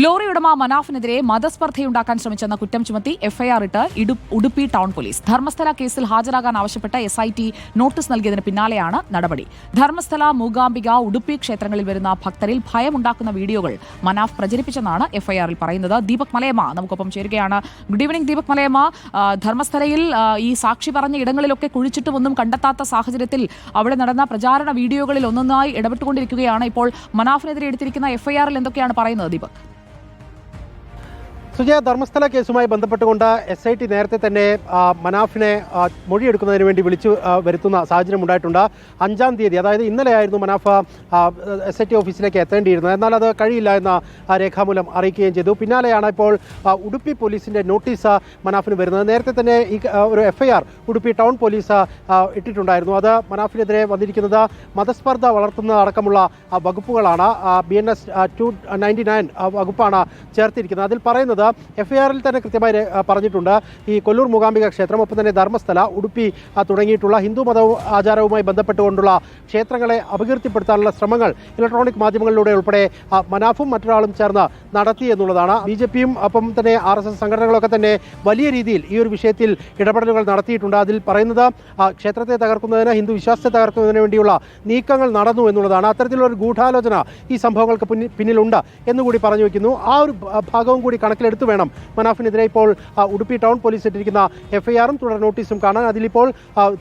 Lorry ഉടമ മനാഫിനെതിരെ മതസ്പർദ്ധയുണ്ടാക്കാൻ ശ്രമിച്ചെന്ന കുറ്റം ചുമത്തി എഫ്ഐആർ ഇട്ട് ഉടുപ്പി ടൗൺ പോലീസ്. ധർമ്മസ്ഥല കേസിൽ ഹാജരാകാൻ ആവശ്യപ്പെട്ട എസ് ഐ ടി നോട്ടീസ് നൽകിയതിന് പിന്നാലെയാണ് നടപടി. ധർമ്മസ്ഥല മൂകാംബിക ഉടുപ്പി ക്ഷേത്രങ്ങളിൽ വരുന്ന ഭക്തരിൽ ഭയമുണ്ടാക്കുന്ന വീഡിയോകൾ മനാഫ് പ്രചരിപ്പിച്ചെന്നാണ് എഫ്ഐആറിൽ പറയുന്നത്. ദീപക് മലയമ്മ നമുക്കൊപ്പം ചേരുകയാണ്. Good evening Deepak Malayamma. ധർമ്മസ്ഥലയിൽ ഈ സാക്ഷി പറഞ്ഞ ഇടങ്ങളിലൊക്കെ കുഴിച്ചിട്ടും ഒന്നും കണ്ടെത്താത്ത സാഹചര്യത്തിൽ അവിടെ നടന്ന പ്രചാരണ വീഡിയോകളിൽ ഒന്നൊന്നായി ഇടപെട്ടുകൊണ്ടിരിക്കുകയാണ് ഇപ്പോൾ മനാഫിനെതിരെ എടുത്തിരിക്കുന്ന എഫ്ഐആറിൽ എന്തൊക്കെയാണ് പറയുന്നത് ദീപക്? സുജയ ധർമ്മസ്ഥല കേസുമായി ബന്ധപ്പെട്ടുകൊണ്ട് എസ് ഐ ടി നേരത്തെ തന്നെ മനാഫിനെ മൊഴിയെടുക്കുന്നതിന് വേണ്ടി വിളിച്ചു വരുത്തുന്ന സാഹചര്യം ഉണ്ടായിട്ടുണ്ട്. അഞ്ചാം തീയതി അതായത് ഇന്നലെയായിരുന്നു മനാഫ് എസ് ഐ ടി ഓഫീസിലേക്ക് എത്തേണ്ടിയിരുന്നത്. എന്നാൽ അത് കഴിയില്ല എന്ന രേഖാമൂലം അറിയിക്കുകയും ചെയ്തു. പിന്നാലെയാണ് ഇപ്പോൾ ഉടുപ്പി പോലീസിന്റെ നോട്ടീസ് മനാഫിന് വരുന്നത്. നേരത്തെ തന്നെ ഈ ഒരു എഫ്ഐആർ ഉടുപ്പി ടൗൺ പോലീസ് ഇട്ടിട്ടുണ്ടായിരുന്നു. അത് മനാഫിനെതിരെ വന്നിരിക്കുന്നത് മതസ്പർദ്ധ വളർത്തുന്ന അടക്കമുള്ള വകുപ്പുകളാണ്. B N S two ninety nine വകുപ്പാണ് ചേർത്തിരിക്കുന്നത്. അതിൽ പറയുന്നത് എഫ്ഐആറിൽ തന്നെ കൃത്യമായി പറഞ്ഞിട്ടുണ്ട്. ഈ കൊല്ലൂർ മൂകാംബിക ക്ഷേത്രം ഒപ്പം തന്നെ ധർമ്മസ്ഥല ഉടുപ്പി തുടങ്ങിയിട്ടുള്ള ഹിന്ദു മത ആചാരവുമായി ബന്ധപ്പെട്ടുകൊണ്ടുള്ള ക്ഷേത്രങ്ങളെ അപകീർത്തിപ്പെടുത്താനുള്ള ശ്രമങ്ങൾ ഇലക്ട്രോണിക് മാധ്യമങ്ങളിലൂടെ ഉൾപ്പെടെ മനാഫും മറ്റൊരാളും ചേർന്ന് നടത്തി എന്നുള്ളതാണ്. ബി ജെ പിയും ഒപ്പം തന്നെ ആർ എസ് എസ് സംഘടനകളൊക്കെ തന്നെ വലിയ രീതിയിൽ ഈ ഒരു വിഷയത്തിൽ ഇടപെടലുകൾ നടത്തിയിട്ടുണ്ട്. അതിൽ പറയുന്നത് ക്ഷേത്രത്തെ തകർക്കുന്നതിന് ഹിന്ദു വിശ്വാസത്തെ തകർക്കുന്നതിന് വേണ്ടിയുള്ള നീക്കങ്ങൾ നടന്നു എന്നുള്ളതാണ്. അത്തരത്തിലുള്ള ഒരു ഗൂഢാലോചന ഈ സംഭവങ്ങൾക്ക് പിന്നി- പിന്നിലുണ്ട് എന്നുകൂടി പറഞ്ഞു വയ്ക്കുന്നു ആ ഒരു ഭാഗവും കൂടി കണക്കിലെടുത്ത് വേണം മനാഫിനെതിരെ ഇപ്പോൾ ഉടുപ്പി ടൗൺ പോലീസ് ഇട്ടിരിക്കുന്ന എഫ്ഐആറും തുടർ നോട്ടീസും കാണാൻ. അതിലിപ്പോൾ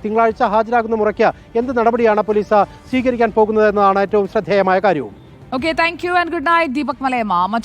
തിങ്കളാഴ്ച ഹാജരാകുന്ന മുറയ്ക്ക് എന്ത് നടപടിയാണ് പോലീസ് സ്വീകരിക്കാൻ പോകുന്നത് എന്നതാണ് ഏറ്റവും ശ്രദ്ധേയമായ കാര്യവും. Okay thank you and good night Deepak Malayamma.